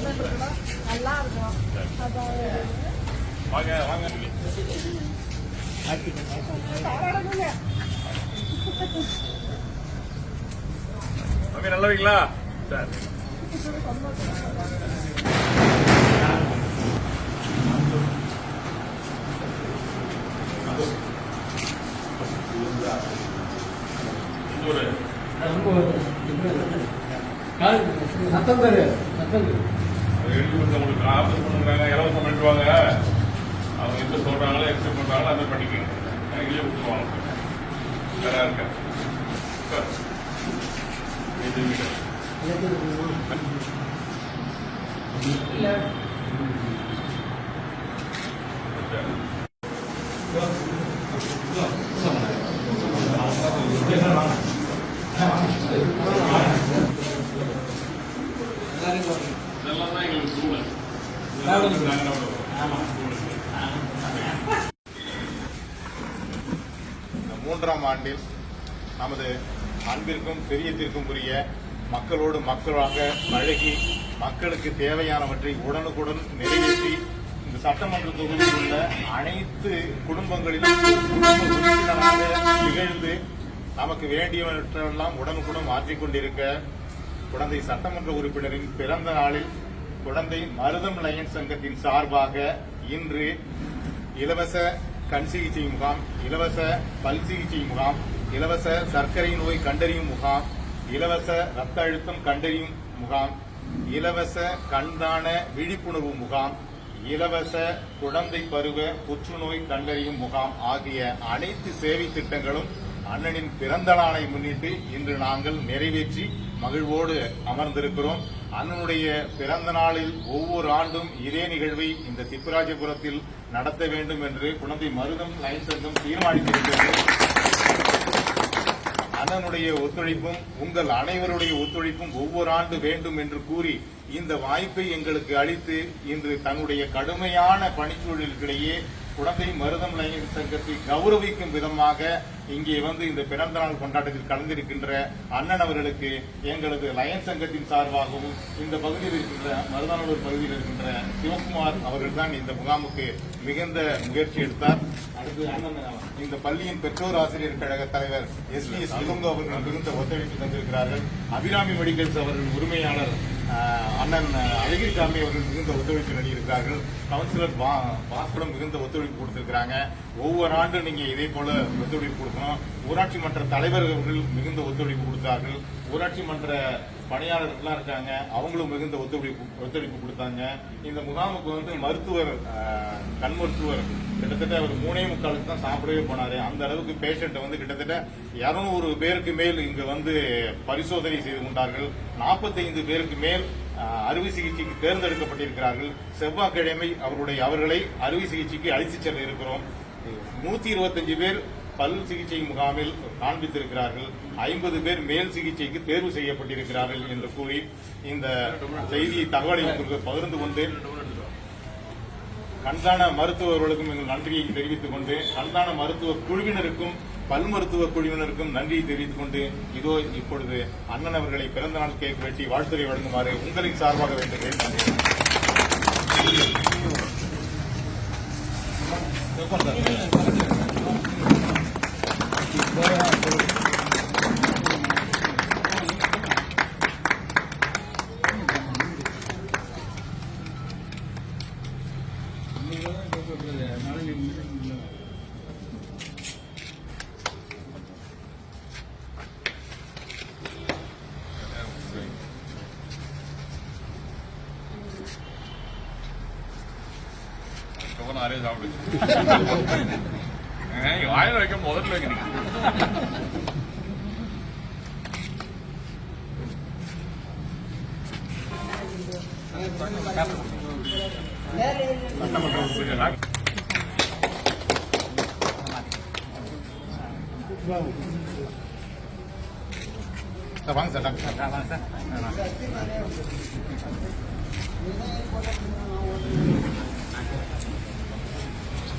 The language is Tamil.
நல்லா இருக்கும் வாங்க வாங்க பாராட்டணுங்க. நல்லா இருக்கீங்களா சார் ஒரு சத்தம் தரு சத்தம் தரு எழுதி கொடுத்தவங்களுக்கு ஆஃபீஸ் பண்ணுறாங்க இலவசம் பண்ணிடுவாங்க அவங்க என்ன சொல்கிறாங்களோ எக்ஸ்பெக்ட் பண்ணுறாங்களோ அதை பண்ணிக்கோங்க எனக்கு விட்டுருவாங்க கொடுத்துருவாங்க வேற இருக்க இது இதெல்லாம் தான் எங்களுக்கு இந்த மூன்றாம் ஆண்டில் நமது அன்பிற்கும் பெரியத்திற்கும் உரிய மக்களோடு மக்களாக பழகி மக்களுக்கு தேவையானவற்றை உடனுக்குடன் நிறைவேற்றி இந்த சட்டமன்ற தொகுதியில் உள்ள அனைத்து குடும்பங்களிலும் குடும்ப உறுப்பினராக திகழ்ந்து நமக்கு வேண்டியவற்றெல்லாம் உடனுக்குடன் மாற்றிக்கொண்டிருக்க குழந்தை சட்டமன்ற உறுப்பினரின் பிறந்த நாளில் குழந்தை மருதம் லயன்ஸ் சங்கத்தின் சார்பாக இன்று இலவச கண் சிகிச்சை முகாம் இலவச பல் சிகிச்சை முகாம் இலவச சர்க்கரை நோய் கண்டறியும் முகாம் இலவச ரத்த அழுத்தம் கண்டறியும் முகாம் இலவச கண்தான விழிப்புணர்வு முகாம் இலவச குழந்தை பருவ புற்றுநோய் கண்டறியும் முகாம் ஆகிய அனைத்து சேவை திட்டங்களும் அண்ணனின் பிறந்த நாளை முன்னிட்டு இன்று நாங்கள் நிறைவேற்றி மகிழ்வோடு அமர்ந்திருக்கிறோம். அண்ணனுடைய பிறந்த நாளில் ஒவ்வொரு ஆண்டும் இதே நிகழ்வை இந்த திப்புராஜபுரத்தில் நடத்த வேண்டும் என்று குழந்தை மருதம் லைன் சங்கம் தீர்மானித்திருக்கிறது. அண்ணனுடைய ஒத்துழைப்பும் உங்கள் அனைவருடைய ஒத்துழைப்பும் ஒவ்வொரு ஆண்டு வேண்டும் என்று கூறி இந்த வாய்ப்பை எங்களுக்கு அளித்து இன்று தன்னுடைய கடுமையான பணிச்சூழலுக்கிடையே குழந்தை மருதம் இளைஞர் சங்கத்தை கௌரவிக்கும் விதமாக இங்கே வந்து இந்த பிறந்த நாள் கொண்டாட்டத்தில் கலந்திருக்கின்ற அண்ணன் அவர்களுக்கு எங்களது லயன் சங்கத்தின் சார்பாகவும் இந்த பகுதியில் இருக்கின்ற மருதானூர் பகுதியில் இருக்கின்ற சிவகுமார் அவர்கள் தான் இந்த முகாமுக்கு மிகுந்த முயற்சி எடுத்தார். அடுத்து அண்ணன் இந்த பள்ளியின் பெற்றோர் ஆசிரியர் கழக தலைவர் எஸ் பி செல்வங்க அவர்கள் மிகுந்த ஒத்துழைப்பு தந்திருக்கிறார்கள். அபிராமி மெடிக்கல்ஸ் அவர்கள் உரிமையாளர் அண்ணன் அழகிரிசாமி அவர்கள் மிகுந்த ஒத்துழைப்பு நடிகிறார்கள் கவுன்சிலர் பா- பாஸ்கரம் மிகுந்த ஒத்துழைப்பு கொடுத்திருக்கிறாங்க. ஒவ்வொரு ஆண்டும் நீங்க இதே போல ஒத்துழைப்பு கொடுக்கணும். ஊராட்சி மன்ற தலைவர்கள் மிகுந்த ஒத்துழைப்பு கொடுத்தார்கள். ஊராட்சி மன்ற பணியாளர்கள்லாம் இருக்காங்க. அவங்களும் மிகுந்த ஒத்துழைப்பு ஒத்துழைப்பு கொடுத்தாங்க. இந்த முகாமுக்கு வந்து மருத்துவர் கண் மருத்துவர் கிட்டத்தட்ட அவர் மூணே முக்காலுக்கு தான் சாப்பிடவே போனாரு. அந்த அளவுக்கு பேஷண்ட்டை வந்து கிட்டத்தட்ட இருநூறு பேருக்கு மேல் இங்கே வந்து பரிசோதனை செய்து கொண்டார்கள். நாற்பத்தைந்து பேருக்கு மேல் அறுவை சிகிச்சைக்கு தேர்ந்தெடுக்கப்பட்டிருக்கிறார்கள். செவ்வாய்க்கிழமை அவருடைய அவர்களை அறுவை சிகிச்சைக்கு அழைத்து செல்ல இருக்கிறோம். நூத்தி இருபத்தஞ்சு பேர் பல் சிகிச்சை முகாமில் காண்பித்திருக்கிறார்கள். ஐம்பது பேர் மேல் சிகிச்சைக்கு தேர்வு செய்யப்பட்டிருக்கிறார்கள் என்று கூறி இந்த செய்தி தகவலை உங்களுக்கு பகிர்ந்து கொண்டு கண்தான மருத்துவர்களுக்கும் எங்கள் நன்றியை தெரிவித்துக் கொண்டு கண்தான மருத்துவ குழுவினருக்கும் பல் மருத்துவ குழுவினருக்கும் நன்றியை தெரிவித்துக் கொண்டு இதோ இப்பொழுது அண்ணன் அவர்களை பிறந்த நாள் கேக் வெட்டி வாழ்த்துறை வழங்குமாறு உங்களின் சார்பாக வேண்டுகிறேன் நன்றி. அதுக்கப்புறம் நிறைய சாப்பிடுங்க ஏங்க, வாயில வைக்க முதல்ல வைக்கிறீங்க சட்டமன்ற உறுப்பினர் சார் வாங்க சார் டாக்டர் வாங்க சார்